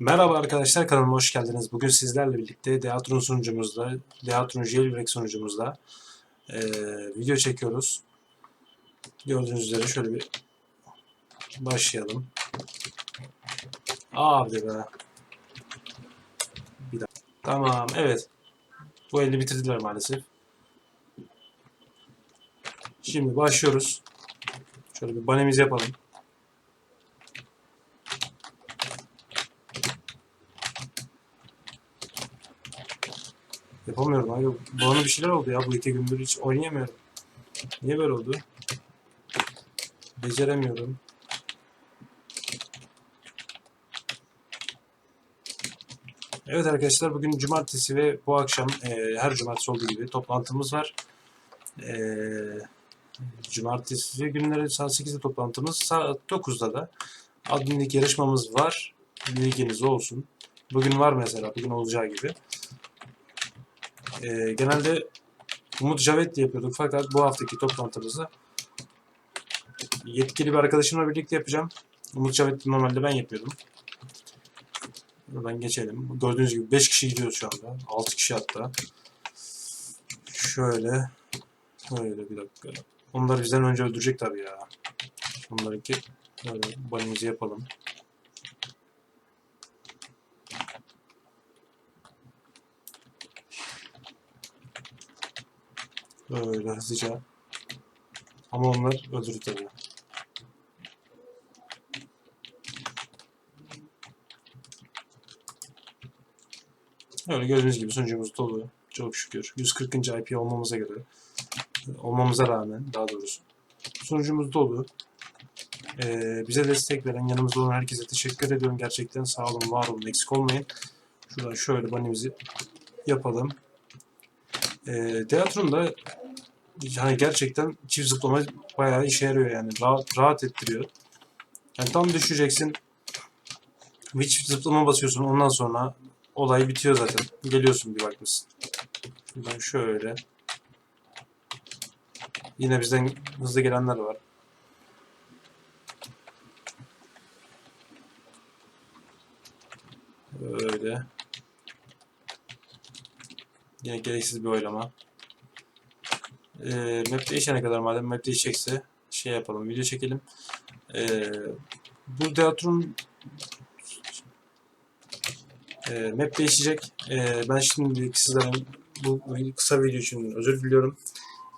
Merhaba arkadaşlar kanalıma hoş geldiniz. Bugün sizlerle birlikte Deatron sunucumuzda, Deatron Jailbreak sunucumuzda eee, video çekiyoruz. Gördüğünüz üzere şöyle bir başlayalım. Abi be. Bir dakika. Tamam evet. Bu eli bitirdiler maalesef. Şimdi başlıyoruz. Şöyle bir banemizi yapalım. Yapamıyorum abi. Bana bir şeyler oldu ya. Bu iki gündür hiç oynayamıyorum. Niye böyle oldu? Beceremiyorum. Evet arkadaşlar bugün cumartesi ve bu akşam e, her cumartesi olduğu gibi toplantımız var. E, cumartesi günleri saat 8'de toplantımız. Saat 9'da da adminlik yarışmamız var. Bilginiz olsun. Bugün var mesela. Bugün olacağı gibi. Ee, genelde Umut Javet'le yapıyorduk fakat bu haftaki toplantımızı yetkili bir arkadaşımla birlikte yapacağım. Umut Javet'le normalde ben yapıyordum. Buradan geçelim. Gördüğünüz gibi 5 kişi gidiyoruz şu anda. 6 kişi hatta. Şöyle. Şöyle bir dakika. Onlar bizden önce öldürecek tabii ya. Onlarınki böyle banimizi yapalım. Böyle hızlıca. Ama onlar öldürdü tabii. Öyle gördüğünüz gibi sunucumuz dolu. Çok şükür. 140. IP olmamıza göre. Olmamıza rağmen daha doğrusu. Sunucumuz dolu. Ee, bize destek veren, yanımızda olan herkese teşekkür ediyorum. Gerçekten sağ olun, var olun, eksik olmayın. Şuradan şöyle banimizi yapalım. E, Deatron'da yani gerçekten çift zıplama bayağı işe yarıyor yani. Rahat, rahat ettiriyor. Yani tam düşeceksin. Bir çift zıplama basıyorsun. Ondan sonra olay bitiyor zaten. Geliyorsun bir bakmışsın. Şuradan şöyle. Yine bizden hızlı gelenler var. Öyle. Yine gereksiz bir oylama. Ee, map değişene kadar madem map değişecekse şey yapalım, video çekelim. Ee, bu Deatron e, map değişecek. Ee, ben şimdi sizlerden bu kısa video için özür diliyorum.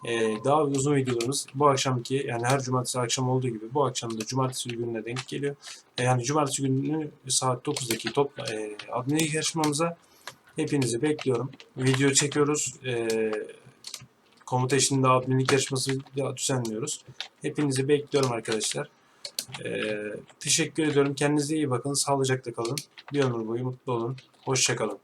Ee, daha uzun videolarımız bu akşamki yani her cumartesi akşam olduğu gibi bu akşam da cumartesi gününe denk geliyor. Ee, yani cumartesi günü saat 9'daki top e, admin yarışmamıza hepinizi bekliyorum. Video çekiyoruz. Ee, komuta eşliğinde adminlik yarışması düzenliyoruz. Hepinizi bekliyorum arkadaşlar. Ee, teşekkür ediyorum. Kendinize iyi bakın. Sağlıcakla kalın. Bir ömür boyu mutlu olun. Hoşçakalın.